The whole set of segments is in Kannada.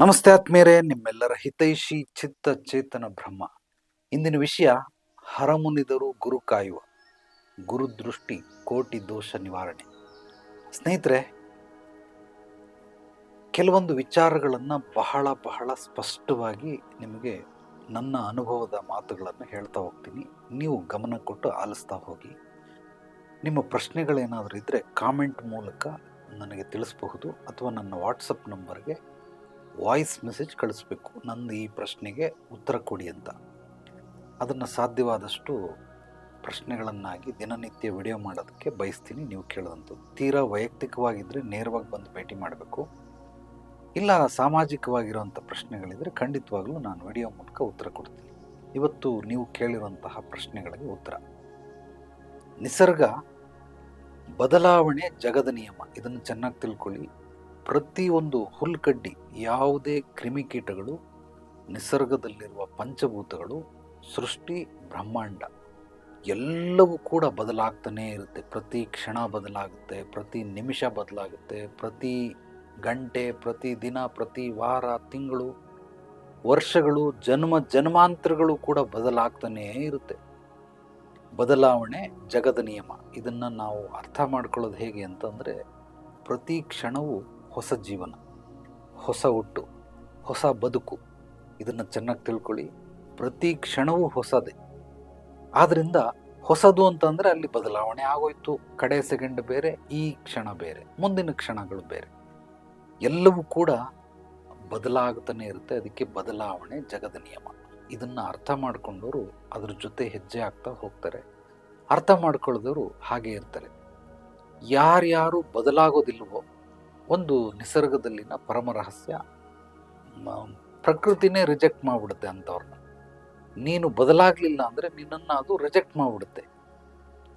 ನಮಸ್ತೆ ಆತ್ಮೀಯರೇ, ನಿಮ್ಮೆಲ್ಲರ ಹಿತೈಷಿ ಚಿತ್ತ ಚೇತನ ಬ್ರಹ್ಮ. ಇಂದಿನ ವಿಷಯ, ಹರಮುನಿದರು ಗುರು ಕಾಯುವ ಗುರುದೃಷ್ಟಿ ಕೋಟಿ ದೋಷ ನಿವಾರಣೆ. ಸ್ನೇಹಿತರೆ, ಕೆಲವೊಂದು ವಿಚಾರಗಳನ್ನು ಬಹಳ ಬಹಳ ಸ್ಪಷ್ಟವಾಗಿ ನಿಮಗೆ ನನ್ನ ಅನುಭವದ ಮಾತುಗಳನ್ನು ಹೇಳ್ತಾ ಹೋಗ್ತೀನಿ. ನೀವು ಗಮನ ಕೊಟ್ಟು ಆಲಿಸ್ತಾ ಹೋಗಿ. ನಿಮ್ಮ ಪ್ರಶ್ನೆಗಳೇನಾದರೂ ಇದ್ದರೆ ಕಾಮೆಂಟ್ ಮೂಲಕ ನನಗೆ ತಿಳಿಸಬಹುದು, ಅಥವಾ ನನ್ನ ವಾಟ್ಸಪ್ ನಂಬರ್ಗೆ ವಾಯ್ಸ್ ಮೆಸೇಜ್ ಕಳಿಸ್ಬೇಕು, ನಂದು ಈ ಪ್ರಶ್ನೆಗೆ ಉತ್ತರ ಕೊಡಿ ಅಂತ. ಅದನ್ನು ಸಾಧ್ಯವಾದಷ್ಟು ಪ್ರಶ್ನೆಗಳನ್ನಾಗಿ ದಿನನಿತ್ಯ ವಿಡಿಯೋ ಮಾಡೋದಕ್ಕೆ ಬಯಸ್ತೀನಿ. ನೀವು ಕೇಳಿದಂಥದ್ದು ತೀರಾ ವೈಯಕ್ತಿಕವಾಗಿದ್ದರೆ ನೇರವಾಗಿ ಬಂದು ಭೇಟಿ ಮಾಡಬೇಕು. ಇಲ್ಲ, ಸಾಮಾಜಿಕವಾಗಿರುವಂಥ ಪ್ರಶ್ನೆಗಳಿದ್ದರೆ ಖಂಡಿತವಾಗಲೂ ನಾನು ವಿಡಿಯೋ ಮೂಲಕ ಉತ್ತರ ಕೊಡ್ತೀನಿ. ಇವತ್ತು ನೀವು ಕೇಳಿರುವಂತಹ ಪ್ರಶ್ನೆಗಳಿಗೆ ಉತ್ತರ. ನಿಸರ್ಗ ಬದಲಾವಣೆ ಜಗದ ನಿಯಮ. ಇದನ್ನು ಚೆನ್ನಾಗಿ ತಿಳ್ಕೊಳ್ಳಿ. ಪ್ರತಿಯೊಂದು ಹುಲ್ಕಡ್ಡಿ, ಯಾವುದೇ ಕ್ರಿಮಿಕೀಟಗಳು, ನಿಸರ್ಗದಲ್ಲಿರುವ ಪಂಚಭೂತಗಳು, ಸೃಷ್ಟಿ, ಬ್ರಹ್ಮಾಂಡ, ಎಲ್ಲವೂ ಕೂಡ ಬದಲಾಗ್ತಾನೇ ಇರುತ್ತೆ. ಪ್ರತಿ ಕ್ಷಣ ಬದಲಾಗುತ್ತೆ, ಪ್ರತಿ ನಿಮಿಷ ಬದಲಾಗುತ್ತೆ, ಪ್ರತಿ ಗಂಟೆ, ಪ್ರತಿ ದಿನ, ಪ್ರತಿ ವಾರ, ತಿಂಗಳು, ವರ್ಷಗಳು, ಜನ್ಮ, ಜನ್ಮಾಂತರಗಳು ಕೂಡ ಬದಲಾಗ್ತಾನೇ ಇರುತ್ತೆ. ಬದಲಾವಣೆ ಜಗದ ನಿಯಮ. ಇದನ್ನು ನಾವು ಅರ್ಥ ಮಾಡ್ಕೊಳ್ಳೋದು ಹೇಗೆ ಅಂತಂದರೆ, ಪ್ರತಿ ಕ್ಷಣವೂ ಹೊಸ ಜೀವನ, ಹೊಸ ಹುಟ್ಟು ಹೊಸ ಬದುಕು. ಇದನ್ನು ಚೆನ್ನಾಗಿ ತಿಳ್ಕೊಳ್ಳಿ. ಪ್ರತಿ ಕ್ಷಣವೂ ಹೊಸದೇ. ಆದ್ದರಿಂದ ಹೊಸದು ಅಂತಂದರೆ ಅಲ್ಲಿ ಬದಲಾವಣೆ ಆಗೋಯ್ತು. ಕಡೆ ಸೆಕೆಂಡ್ ಬೇರೆ, ಈ ಕ್ಷಣ ಬೇರೆ, ಮುಂದಿನ ಕ್ಷಣಗಳು ಬೇರೆ. ಎಲ್ಲವೂ ಕೂಡ ಬದಲಾಗ್ತಾನೆ ಇರುತ್ತೆ. ಅದಕ್ಕೆ ಬದಲಾವಣೆ ಜಗದ ನಿಯಮ. ಇದನ್ನು ಅರ್ಥ ಮಾಡಿಕೊಂಡವರು ಅದ್ರ ಜೊತೆ ಹೆಜ್ಜೆ ಆಗ್ತಾ ಹೋಗ್ತಾರೆ. ಅರ್ಥ ಮಾಡ್ಕೊಳ್ಳೋದವರು ಹಾಗೆ ಇರ್ತಾರೆ. ಯಾರ್ಯಾರು ಬದಲಾಗೋದಿಲ್ವೋ ಒಂದು ನಿಸರ್ಗದಲ್ಲಿನ ಪರಮ ರಹಸ್ಯ ಪ್ರಕೃತಿನೇ ರಿಜೆಕ್ಟ್ ಮಾಡಿಬಿಡುತ್ತೆ ಅಂಥವ್ರನ್ನ ನೀನು ಬದಲಾಗಲಿಲ್ಲ ಅಂದರೆ ನಿನ್ನನ್ನು ಅದು ರಿಜೆಕ್ಟ್ ಮಾಡಿಬಿಡುತ್ತೆ.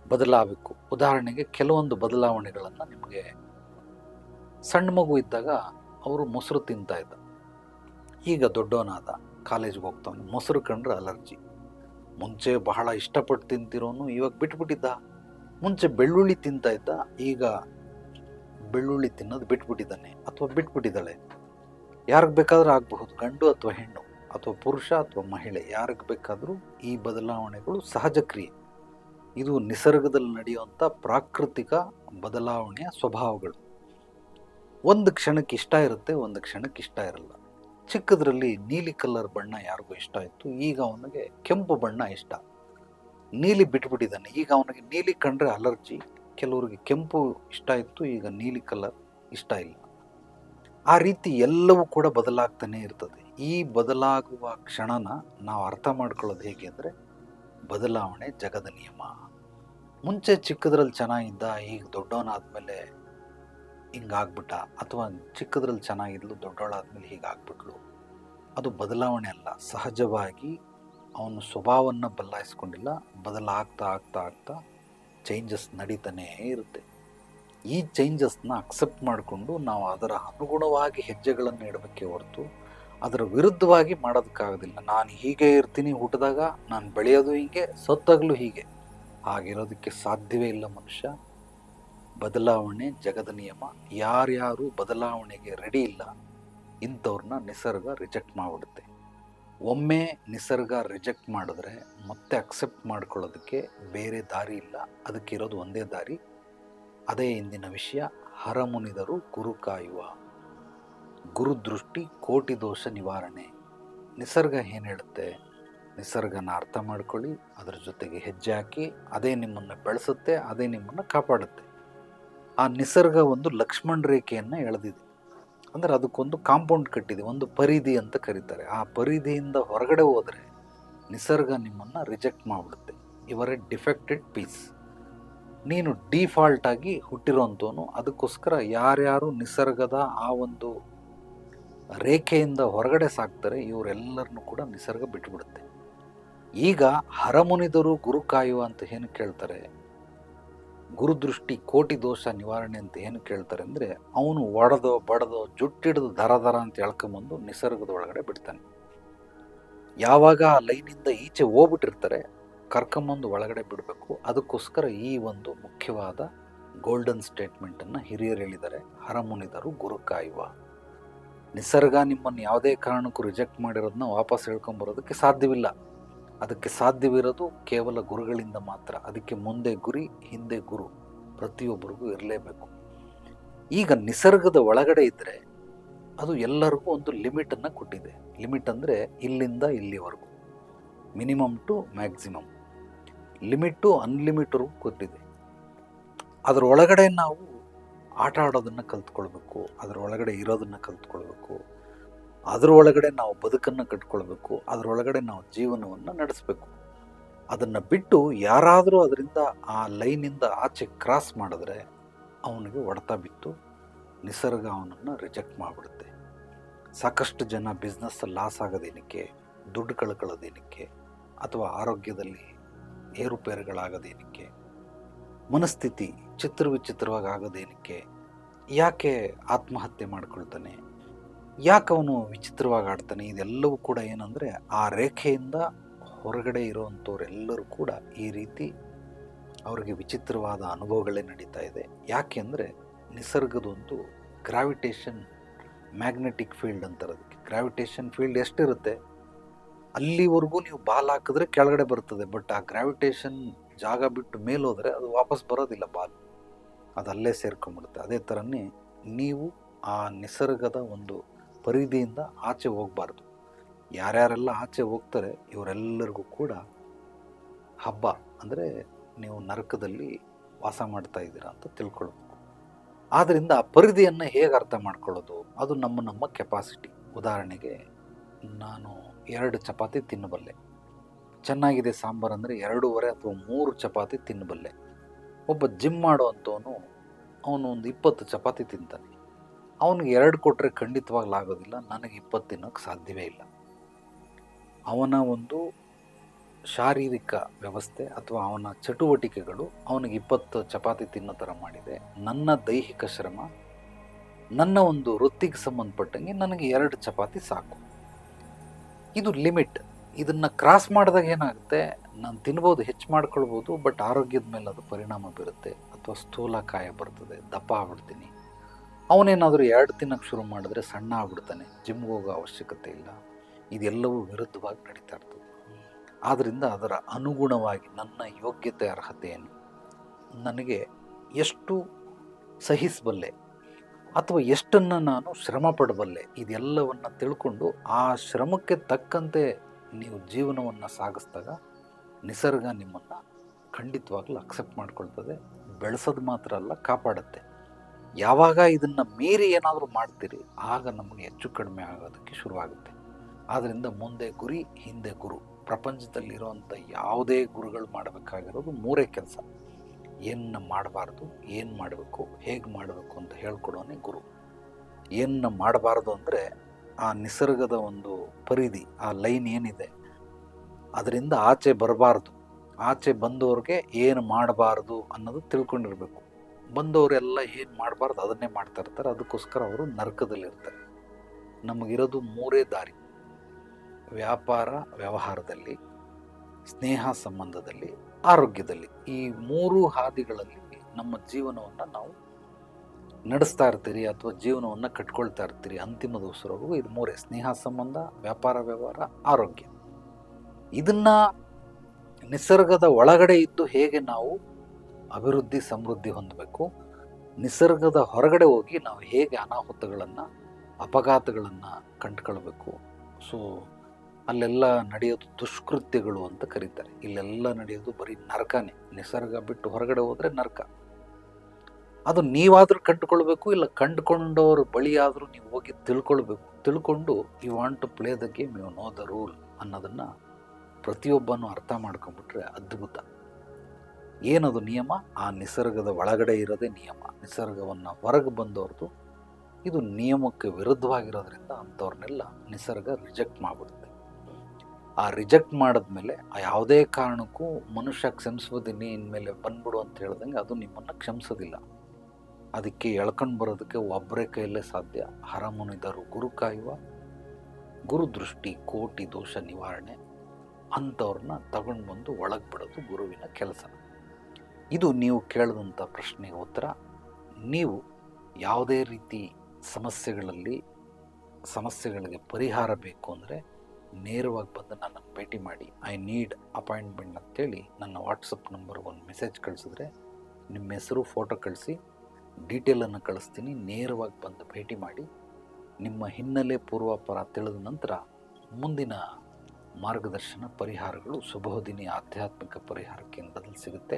ಬದಲಾಗಬೇಕು. ಉದಾಹರಣೆಗೆ ಕೆಲವೊಂದು ಬದಲಾವಣೆಗಳನ್ನು ನಿಮಗೆ ಸಣ್ಣ ಮಗು ಇದ್ದಾಗ ಅವರು ಮೊಸರು ತಿಂತಾ ಇದ್ದ. ಈಗ ದೊಡ್ಡವನಾದ ಕಾಲೇಜ್ಗೆ ಹೋಗ್ತಾವನು ಮೊಸರು ಕಂಡ್ರೆ ಅಲರ್ಜಿ ಮುಂಚೆ ಬಹಳ ಇಷ್ಟಪಟ್ಟು ತಿಂತಿರೋನು ಇವಾಗ ಬಿಟ್ಬಿಟ್ಟಿದ್ದ. ಮುಂಚೆ ಬೆಳ್ಳುಳ್ಳಿ ತಿಂತಾ ಇದ್ದ. ಈಗ ಬೆಳ್ಳುಳ್ಳಿ ತಿನ್ನೋದು ಬಿಟ್ಬಿಟ್ಟಿದ್ದಾನೆ ಅಥವಾ ಬಿಟ್ಬಿಟ್ಟಿದ್ದಾಳೆ. ಯಾರಿಗೆ ಬೇಕಾದರೂ ಆಗಬಹುದು, ಗಂಡು ಅಥವಾ ಹೆಣ್ಣು, ಅಥವಾ ಪುರುಷ ಅಥವಾ ಮಹಿಳೆ, ಯಾರಿಗೆ ಬೇಕಾದರೂ ಈ ಬದಲಾವಣೆಗಳು ಸಹಜ ಕ್ರಿಯೆ. ಇದು ನಿಸರ್ಗದಲ್ಲಿ ನಡೆಯುವಂಥ ಪ್ರಾಕೃತಿಕ ಬದಲಾವಣೆಯ ಸ್ವಭಾವಗಳು. ಒಂದು ಕ್ಷಣಕ್ಕೆ ಇಷ್ಟ ಇರುತ್ತೆ, ಒಂದು ಕ್ಷಣಕ್ಕೆ ಇಷ್ಟ ಇರಲ್ಲ. ಚಿಕ್ಕದ್ರಲ್ಲಿ ನೀಲಿ ಕಲರ್ ಬಣ್ಣ ಯಾರಿಗೂ ಇಷ್ಟ ಇತ್ತು, ಈಗ ಅವನಿಗೆ ಕೆಂಪು ಬಣ್ಣ ಇಷ್ಟ. ನೀಲಿ ಬಿಟ್ಬಿಟ್ಟಿದ್ದಾನೆ, ಈಗ ಅವನಿಗೆ ನೀಲಿ ಕಂಡ್ರೆ ಅಲರ್ಜಿ ಕೆಲವರಿಗೆ ಕೆಂಪು ಇಷ್ಟ ಇತ್ತು, ಈಗ ನೀಲಿ ಕಲರ್ ಇಷ್ಟ ಇಲ್ಲ. ಆ ರೀತಿ ಎಲ್ಲವೂ ಕೂಡ ಬದಲಾಗ್ತಾನೆ ಇರ್ತದೆ. ಈ ಬದಲಾಗುವ ಕ್ಷಣನ ನಾವು ಅರ್ಥ ಮಾಡ್ಕೊಳ್ಳೋದು ಹೇಗೆ ಅಂದರೆ, ಬದಲಾವಣೆ ಜಗದ ನಿಯಮ. ಮುಂಚೆ ಚಿಕ್ಕದ್ರಲ್ಲಿ ಚೆನ್ನಾಗಿದ್ದ, ಈಗ ದೊಡ್ಡವನಾದ್ಮೇಲೆ ಹಿಂಗಾಗ್ಬಿಟ್ಟ, ಅಥವಾ ಚಿಕ್ಕದ್ರಲ್ಲಿ ಚೆನ್ನಾಗಿದ್ಲು, ದೊಡ್ಡವಳಾದ್ಮೇಲೆ ಹೀಗಾಗ್ಬಿಟ್ಲು, ಅದು ಬದಲಾವಣೆ ಅಲ್ಲ. ಸಹಜವಾಗಿ ಅವನ ಸ್ವಭಾವವನ್ನು ಬದಲಾಯಿಸ್ಕೊಂಡಿಲ್ಲ, ಬದಲಾಗ್ತಾ ಆಗ್ತಾ ಆಗ್ತಾ ಚೇಂಜಸ್ ನಡೀತಾನೇ ಇರುತ್ತೆ. ಈ ಚೇಂಜಸ್ನ ಅಕ್ಸೆಪ್ಟ್ ಮಾಡಿಕೊಂಡು ನಾವು ಅದರ ಅನುಗುಣವಾಗಿ ಹೆಜ್ಜೆಗಳನ್ನು ಇಡಬೇಕೆ ಹೊರತು, ಅದರ ವಿರುದ್ಧವಾಗಿ ಮಾಡೋದಕ್ಕಾಗೋದಿಲ್ಲ. ನಾನು ಹೀಗೆ ಇರ್ತೀನಿ ಹುಟ್ಟಿದಾಗ ನಾನು ಬೆಳೆಯೋದು ಹೀಗೆ, ಸತ್ತಾಗಲೂ ಹೀಗೆ. ಹಾಗಿರೋದಕ್ಕೆ ಸಾಧ್ಯವೇ ಇಲ್ಲ ಮನುಷ್ಯ. ಬದಲಾವಣೆ ಜಗದ ನಿಯಮ. ಯಾರ್ಯಾರು ಬದಲಾವಣೆಗೆ ರೆಡಿ ಇಲ್ಲ, ಇಂಥವ್ರನ್ನ ನಿಸರ್ಗ ರಿಜೆಕ್ಟ್ ಮಾಡಿಬಿಡುತ್ತೆ. ಒಮ್ಮೆ ನಿಸರ್ಗ ರಿಜೆಕ್ಟ್ ಮಾಡಿದ್ರೆ ಮತ್ತೆ ಅಕ್ಸೆಪ್ಟ್ ಮಾಡ್ಕೊಳ್ಳೋದಕ್ಕೆ ಬೇರೆ ದಾರಿ ಇಲ್ಲ. ಅದಕ್ಕಿರೋದು ಒಂದೇ ದಾರಿ. ಅದೇ ಇಂದಿನ ವಿಷಯ. ಹರಮುನಿದರು ಗುರು ಕಾಯುವ. ಗುರುದೃಷ್ಟಿ ಕೋಟಿ ದೋಷ ನಿವಾರಣೆ. ನಿಸರ್ಗ ಏನು ಹೇಳುತ್ತೆ? ನಿಸರ್ಗನ ಅರ್ಥ ಮಾಡ್ಕೊಳ್ಳಿ. ಅದರ ಜೊತೆಗೆ ಹೆಜ್ಜೆ ಹಾಕಿ. ಅದೇ ನಿಮ್ಮನ್ನು ಬೆಳೆಸುತ್ತೆ, ಅದೇ ನಿಮ್ಮನ್ನು ಕಾಪಾಡುತ್ತೆ. ಆ ನಿಸರ್ಗ ಒಂದು ಲಕ್ಷ್ಮಣ ರೇಖೆಯನ್ನು ಎಳೆದಿದೆ. ಅಂದರೆ ಅದಕ್ಕೊಂದು ಕಾಂಪೌಂಡ್ ಕಟ್ಟಿದೆ, ಒಂದು ಪರಿಧಿ ಅಂತ ಕರೀತಾರೆ. ಆ ಪರಿಧಿಯಿಂದ ಹೊರಗಡೆ ಹೋದರೆ ನಿಸರ್ಗ ನಿಮ್ಮನ್ನು ರಿಜೆಕ್ಟ್ ಮಾಡಿಬಿಡುತ್ತೆ. ಇವರೇ ಡಿಫೆಕ್ಟೆಡ್ ಪೀಸ್ ನೀನು ಡಿಫಾಲ್ಟ್ ಆಗಿ ಹುಟ್ಟಿರೋಂಥವನು, ಅದಕ್ಕೋಸ್ಕರ ಯಾರ್ಯಾರು ನಿಸರ್ಗದ ಆ ಒಂದು ರೇಖೆಯಿಂದ ಹೊರಗಡೆ ಸಾಕ್ತಾರೆ, ಇವರೆಲ್ಲರನ್ನು ಕೂಡ ನಿಸರ್ಗ ಬಿಟ್ಟುಬಿಡುತ್ತೆ ಈಗ ಹರಮುನಿದರು ಗುರು ಕಾಯುವ ಅಂತ ಏನು ಕೇಳ್ತಾರೆ? ಗುರುದೃಷ್ಟಿ ಕೋಟಿ ದೋಷ ನಿವಾರಣೆ ಅಂತ ಏನು ಕೇಳ್ತಾರೆ ಅಂದರೆ ಅವನು ಒಡೆದೋ ಬಡದೋ ಜುಟ್ಟಿಡಿದು ದರ ದರ ಅಂತ ಎಳ್ಕೊಂಬಂದು ನಿಸರ್ಗದ ಒಳಗಡೆ ಬಿಡ್ತಾನೆ. ಯಾವಾಗ ಆ ಲೈನಿಂದ ಈಚೆ ಹೋಗ್ಬಿಟ್ಟಿರ್ತಾರೆ, ಕರ್ಕೊಂಬಂದು ಒಳಗಡೆ ಬಿಡಬೇಕು. ಅದಕ್ಕೋಸ್ಕರ ಈ ಒಂದು ಮುಖ್ಯವಾದ ಗೋಲ್ಡನ್ ಸ್ಟೇಟ್ಮೆಂಟನ್ನು ಹಿರಿಯರು ಹೇಳಿದ್ದಾರೆ. ಹರಮುನಿದರು ಗುರು ಕಾಯುವ. ನಿಸರ್ಗ ನಿಮ್ಮನ್ನು ಯಾವುದೇ ಕಾರಣಕ್ಕೂ ರಿಜೆಕ್ಟ್ ಮಾಡಿರೋದನ್ನ ವಾಪಸ್ ಹೇಳ್ಕೊಂಬರೋದಕ್ಕೆ ಸಾಧ್ಯವಿಲ್ಲ. ಅದಕ್ಕೆ ಸಾಧ್ಯವಿರೋದು ಕೇವಲ ಗುರುಗಳಿಂದ ಮಾತ್ರ. ಅದಕ್ಕೆ ಮುಂದೆ ಗುರಿ, ಹಿಂದೆ ಗುರು ಪ್ರತಿಯೊಬ್ಬರಿಗೂ ಇರಲೇಬೇಕು. ಈಗ ನಿಸರ್ಗದ ಒಳಗಡೆ ಇದ್ದರೆ ಅದು ಎಲ್ಲರಿಗೂ ಒಂದು ಲಿಮಿಟನ್ನು ಕೊಟ್ಟಿದೆ. ಲಿಮಿಟ್ ಅಂದರೆ ಇಲ್ಲಿಂದ ಇಲ್ಲಿವರೆಗೂ. Minimum to maximum. ಲಿಮಿಟು ಅನ್ಲಿಮಿಟ್ವರೆಗೂ ಕೊಟ್ಟಿದೆ. ಅದರ ಒಳಗಡೆ ನಾವು ಆಟ ಆಡೋದನ್ನು ಕಲ್ತ್ಕೊಳ್ಬೇಕು. ಅದರ ಒಳಗಡೆ ಇರೋದನ್ನು ಕಲ್ತ್ಕೊಳ್ಬೇಕು. ಅದರ ಒಳಗಡೆ ನಾವು ಬದುಕನ್ನು ಕಟ್ಕೊಳ್ಬೇಕು, ಅದರೊಳಗಡೆ ನಾವು ಜೀವನವನ್ನು ನಡೆಸಬೇಕು. ಅದನ್ನು ಬಿಟ್ಟು ಯಾರಾದರೂ ಅದರಿಂದ ಆ ಲೈನಿಂದ ಆಚೆ ಕ್ರಾಸ್ ಮಾಡಿದ್ರೆ ಅವನಿಗೆ ಹೊಡೆತ ಬಿತ್ತು, ನಿಸರ್ಗ ಅವನನ್ನು ರಿಜೆಕ್ಟ್ ಮಾಡಿಬಿಡುತ್ತೆ. ಸಾಕಷ್ಟು ಜನ ಬಿಸ್ನೆಸ್ ಲಾಸ್ ಆಗೋದೇನಕ್ಕೆ, ದುಡ್ಡು ಕಳ್ಕೊಳ್ಳೋದೇನಕ್ಕೆ, ಅಥವಾ ಆರೋಗ್ಯದಲ್ಲಿ ಏರುಪೇರುಗಳಾಗೋದೇನಕ್ಕೆ, ಮನಸ್ಥಿತಿ ಚಿತ್ರ ವಿಚಿತ್ರವಾಗಿ ಆಗೋದೇನಕ್ಕೆ, ಯಾಕೆ ಆತ್ಮಹತ್ಯೆ ಮಾಡ್ಕೊಳ್ತಾನೆ? ಯಾಕೆ ಅವನು ವಿಚಿತ್ರವಾಗಿ ಆಡ್ತಾನೆ? ಇದೆಲ್ಲವೂ ಕೂಡ ಏನಂದರೆ, ಆ ರೇಖೆಯಿಂದ ಹೊರಗಡೆ ಇರೋವಂಥವ್ರೆಲ್ಲರೂ ಕೂಡ ಈ ರೀತಿ ಅವರಿಗೆ ವಿಚಿತ್ರವಾದ ಅನುಭವಗಳೇ ನಡೀತಾ ಇದೆ. ಯಾಕೆ ಅಂದರೆ, ನಿಸರ್ಗದೊಂದು ಗ್ರಾವಿಟೇಷನ್ ಮ್ಯಾಗ್ನೆಟಿಕ್ ಫೀಲ್ಡ್ ಅಂತಾರೆ ಅದಕ್ಕೆ. ಗ್ರಾವಿಟೇಷನ್ ಫೀಲ್ಡ್ ಎಷ್ಟಿರುತ್ತೆ? ಅಲ್ಲಿವರೆಗೂ ನೀವು ಬಾಲ್ ಹಾಕಿದ್ರೆ ಕೆಳಗಡೆ ಬರ್ತದೆ ಬಟ್ ಆ ಗ್ರಾವಿಟೇಷನ್ ಜಾಗ ಬಿಟ್ಟು ಮೇಲೋದ್ರೆ ಅದು ವಾಪಸ್ ಬರೋದಿಲ್ಲ ಬಾಲ್. ಅದು ಅಲ್ಲೇ ಸೇರ್ಕೊಂಡ್ಬಿಡುತ್ತೆ. ಅದೇ ಥರನೇ ನೀವು ಆ ನಿಸರ್ಗದ ಒಂದು ಪರಿಧಿಯಿಂದ ಆಚೆ ಹೋಗಬಾರ್ದು. ಯಾರ್ಯಾರೆಲ್ಲ ಆಚೆ ಹೋಗ್ತಾರೆ, ಇವರೆಲ್ಲರಿಗೂ ಕೂಡ ಹಬ್ಬ ಅಂದರೆ ನೀವು ನರಕದಲ್ಲಿ ವಾಸ ಮಾಡ್ತಾ ಇದ್ದೀರಾ ಅಂತ ತಿಳ್ಕೊಳ್ಬೇಕು ಆದ್ದರಿಂದ ಆ ಪರಿಧಿಯನ್ನು ಹೇಗೆ ಅರ್ಥ ಮಾಡ್ಕೊಳ್ಳೋದು? ಅದು ನಮ್ಮ ನಮ್ಮ ಕೆಪಾಸಿಟಿ ಉದಾಹರಣೆಗೆ ನಾನು ಎರಡು ಚಪಾತಿ ತಿನ್ನಬಲ್ಲೆ. ಚೆನ್ನಾಗಿದೆ ಸಾಂಬಾರು ಅಂದರೆ ಎರಡೂವರೆ ಅಥವಾ ಮೂರು ಚಪಾತಿ ತಿನ್ನಬಲ್ಲೆ. ಒಬ್ಬ ಜಿಮ್ ಮಾಡೋವಂಥವನು ಅವನು ಒಂದು ಇಪ್ಪತ್ತು ಚಪಾತಿ ತಿಂತಾನೆ. ಅವನಿಗೆ ಎರಡು ಕೊಟ್ಟರೆ ಖಂಡಿತವಾಗ್ಲೂ ಆಗೋದಿಲ್ಲ ನನಗೆ ಇಪ್ಪತ್ತು ತಿನ್ನೋಕ್ಕೆ ಸಾಧ್ಯವೇ ಇಲ್ಲ. ಅವನ ಒಂದು ಶಾರೀರಿಕ ವ್ಯವಸ್ಥೆ ಅಥವಾ ಅವನ ಚಟುವಟಿಕೆಗಳು ಅವನಿಗೆ ಇಪ್ಪತ್ತು ಚಪಾತಿ ತಿನ್ನೋ ಥರ ಮಾಡಿದೆ. ನನ್ನ ದೈಹಿಕ ಶ್ರಮ, ನನ್ನ ಒಂದು ವೃತ್ತಿಗೆ ಸಂಬಂಧಪಟ್ಟಂಗೆ ನನಗೆ ಎರಡು ಚಪಾತಿ ಸಾಕು. ಇದು ಲಿಮಿಟ್. ಇದನ್ನು ಕ್ರಾಸ್ ಮಾಡಿದಾಗ ಏನಾಗುತ್ತೆ? ನಾನು ತಿನ್ಬೋದು, ಹೆಚ್ಚು ಮಾಡ್ಕೊಳ್ಬೋದು, ಬಟ್ ಆರೋಗ್ಯದ ಮೇಲೆ ಅದು ಪರಿಣಾಮ ಬೀರುತ್ತೆ. ಅಥವಾ ಸ್ಥೂಲಕಾಯ ಬರ್ತದೆ, ದಪ್ಪ ಆಗ್ಬಿಡ್ತೀನಿ. ಅವನೇನಾದರೂ ಎರಡು ತಿನ್ನೋಕ್ಕೆ ಶುರು ಮಾಡಿದ್ರೆ ಸಣ್ಣ ಆಗ್ಬಿಡ್ತಾನೆ. ಜಿಮ್ಗೆ ಹೋಗೋ ಅವಶ್ಯಕತೆ ಇಲ್ಲ. ಇದೆಲ್ಲವೂ ವಿರುದ್ಧವಾಗಿ ನಡೀತಾ ಇರ್ತದೆ. ಆದ್ದರಿಂದ ಅದರ ಅನುಗುಣವಾಗಿ ನನ್ನ ಯೋಗ್ಯತೆ, ಅರ್ಹತೆ ಏನು? ನನಗೆ ಎಷ್ಟು ಸಹಿಸಬಲ್ಲೆ? ಅಥವಾ ಎಷ್ಟನ್ನು ನಾನು ಶ್ರಮ ಪಡಬಲ್ಲೆ? ಇದೆಲ್ಲವನ್ನು ತಿಳ್ಕೊಂಡು ಆ ಶ್ರಮಕ್ಕೆ ತಕ್ಕಂತೆ ನೀವು ಜೀವನವನ್ನು ಸಾಗಿಸ್ದಾಗ ನಿಸರ್ಗ ನಿಮ್ಮನ್ನು ಖಂಡಿತವಾಗ್ಲೂ ಅಕ್ಸೆಪ್ಟ್ ಮಾಡ್ಕೊಳ್ತದೆ. ಬೆಳೆಸೋದು ಮಾತ್ರ ಅಲ್ಲ, ಕಾಪಾಡುತ್ತೆ. ಯಾವಾಗ ಇದನ್ನು ಮೀರಿ ಏನಾದರೂ ಮಾಡ್ತೀರಿ, ಆಗ ನಮಗೆ ಹೆಚ್ಚು ಕಡಿಮೆ ಆಗೋದಕ್ಕೆ ಶುರುವಾಗುತ್ತೆ. ಆದ್ದರಿಂದ ಮುಂದೆ ಗುರಿ, ಹಿಂದೆ ಗುರು. ಪ್ರಪಂಚದಲ್ಲಿರುವಂಥ ಯಾವುದೇ ಗುರುಗಳು ಮಾಡಬೇಕಾಗಿರೋದು ಮೂರೇ ಕೆಲಸ. ಏನನ್ನ ಮಾಡಬಾರ್ದು, ಏನು ಮಾಡಬೇಕು, ಹೇಗೆ ಮಾಡಬೇಕು ಅಂತ ಹೇಳ್ಕೊಡೋನೇ ಗುರು. ಏನನ್ನ ಮಾಡಬಾರ್ದು ಅಂದರೆ ಆ ನಿಸರ್ಗದ ಒಂದು ಪರಿಧಿ, ಆ ಲೈನ್ ಏನಿದೆ, ಅದರಿಂದ ಆಚೆ ಬರಬಾರ್ದು. ಆಚೆ ಬಂದವ್ರಿಗೆ ಏನು ಮಾಡಬಾರ್ದು ಅನ್ನೋದು ತಿಳ್ಕೊಂಡಿರ್ಬೇಕು. ಬಂದವರೆಲ್ಲ ಏನು ಮಾಡಬಾರ್ದು, ಅದನ್ನೇ ಮಾಡ್ತಾ ಇರ್ತಾರೆ. ಅದಕ್ಕೋಸ್ಕರ ಅವರು ನರಕದಲ್ಲಿರ್ತಾರೆ. ನಮಗಿರೋದು ಮೂರೇ ದಾರಿ. ವ್ಯಾಪಾರ ವ್ಯವಹಾರದಲ್ಲಿ, ಸ್ನೇಹ ಸಂಬಂಧದಲ್ಲಿ, ಆರೋಗ್ಯದಲ್ಲಿ. ಈ ಮೂರು ಹಾದಿಗಳಲ್ಲಿ ನಮ್ಮ ಜೀವನವನ್ನು ನಾವು ನಡೆಸ್ತಾ ಇರ್ತೀರಿ ಅಥವಾ ಜೀವನವನ್ನು ಕಟ್ಕೊಳ್ತಾ ಇರ್ತೀರಿ ಅಂತಿಮ ದಿವಸರವರೆಗೂ ಇದು ಮೂರೇ. ಸ್ನೇಹ ಸಂಬಂಧ, ವ್ಯಾಪಾರ ವ್ಯವಹಾರ, ಆರೋಗ್ಯ. ಇದನ್ನು ನಿಸರ್ಗದ ಒಳಗಡೆ ಇದ್ದು ಹೇಗೆ ನಾವು ಅಭಿವೃದ್ಧಿ ಸಮೃದ್ಧಿ ಹೊಂದಬೇಕು. ನಿಸರ್ಗದ ಹೊರಗಡೆ ಹೋಗಿ ನಾವು ಹೇಗೆ ಅನಾಹುತಗಳನ್ನು, ಅಪಘಾತಗಳನ್ನು ಕಂಡುಕೊಳ್ಬೇಕು. ಸೊ ಅಲ್ಲೆಲ್ಲ ನಡೆಯೋದು ದುಷ್ಕೃತ್ಯಗಳು ಅಂತ ಕರೀತಾರೆ. ಇಲ್ಲೆಲ್ಲ ನಡೆಯೋದು ಬರೀ ನರಕನೇ. ನಿಸರ್ಗ ಬಿಟ್ಟು ಹೊರಗಡೆ ಹೋದರೆ ನರಕ. ಅದು ನೀವಾದರೂ ಕಂಡುಕೊಳ್ಬೇಕು, ಇಲ್ಲ ಕಂಡುಕೊಂಡವ್ರ ಬಳಿಯಾದರೂ ನೀವು ಹೋಗಿ ತಿಳ್ಕೊಳ್ಬೇಕು. ತಿಳ್ಕೊಂಡು you want to play the game you know the rule ಅನ್ನೋದನ್ನು ಪ್ರತಿಯೊಬ್ಬನೂ ಅರ್ಥ ಮಾಡ್ಕೊಂಬಿಟ್ರೆ ಅದ್ಭುತ. ಏನದು ನಿಯಮ? ಆ ನಿಸರ್ಗದ ಒಳಗಡೆ ಇರೋದೇ ನಿಯಮ. ನಿಸರ್ಗವನ್ನು ಹೊರಗೆ ಬಂದವ್ರದ್ದು ಇದು ನಿಯಮಕ್ಕೆ ವಿರುದ್ಧವಾಗಿರೋದ್ರಿಂದ ಅಂಥವ್ರನ್ನೆಲ್ಲ ನಿಸರ್ಗ ರಿಜೆಕ್ಟ್ ಮಾಡಿಬಿಡುತ್ತೆ. ಆ ರಿಜೆಕ್ಟ್ ಮಾಡಿದ್ಮೇಲೆ ಆ ಯಾವುದೇ ಕಾರಣಕ್ಕೂ ಮನುಷ್ಯ ಕ್ಷಮಿಸ್ಬೋದಿನಿ ಇನ್ಮೇಲೆ ಬಂದ್ಬಿಡು ಅಂತ ಹೇಳ್ದಂಗೆ ಅದು ನಿಮ್ಮನ್ನು ಕ್ಷಮಿಸೋದಿಲ್ಲ. ಅದಕ್ಕೆ ಎಳ್ಕೊಂಡು ಬರೋದಕ್ಕೆ ಒಬ್ಬರೇ ಕೈಯಲ್ಲೇ ಸಾಧ್ಯ. ಹರಮುನಿದರು ಗುರು ಕಾಯುವ, ಗುರು ದೃಷ್ಟಿ, ಕೋಟಿ ದೋಷ ನಿವಾರಣೆ ಅಂಥವ್ರನ್ನ ತಗೊಂಡು ಬಂದು ಒಳಗೆ ಬಿಡೋದು ಗುರುವಿನ ಕೆಲಸ. ಇದು ನೀವು ಕೇಳಿದಂಥ ಪ್ರಶ್ನೆಗೆ ಉತ್ತರ, ನೀವು ಯಾವುದೇ ರೀತಿ ಸಮಸ್ಯೆಗಳಲ್ಲಿ ಸಮಸ್ಯೆಗಳಿಗೆ ಪರಿಹಾರ ಬೇಕು ಅಂದರೆ ನೇರವಾಗಿ ಬಂದು ನನ್ನನ್ನು ಭೇಟಿ ಮಾಡಿ. ಐ ನೀಡ್ ಅಪಾಯಿಂಟ್ಮೆಂಟ್ ಅಂತೇಳಿ ನನ್ನ ವಾಟ್ಸಪ್ ನಂಬರ್ಗೆ ಒಂದು ಮೆಸೇಜ್ ಕಳಿಸಿದ್ರೆ ನಿಮ್ಮ ಹೆಸರು ಫೋಟೋ ಕಳಿಸಿ ಡೀಟೇಲನ್ನು ಕಳಿಸ್ತೀನಿ. ನೇರವಾಗಿ ಬಂದು ಭೇಟಿ ಮಾಡಿ ನಿಮ್ಮ ಹಿನ್ನೆಲೆ ಪೂರ್ವಾಪರ ತಿಳಿದ ನಂತರ ಮುಂದಿನ ಮಾರ್ಗದರ್ಶನ ಪರಿಹಾರಗಳು ಶುಭೋದಿನಿ ಆಧ್ಯಾತ್ಮಿಕ ಪರಿಹಾರ ಕೇಂದ್ರದಲ್ಲಿ ಸಿಗುತ್ತೆ.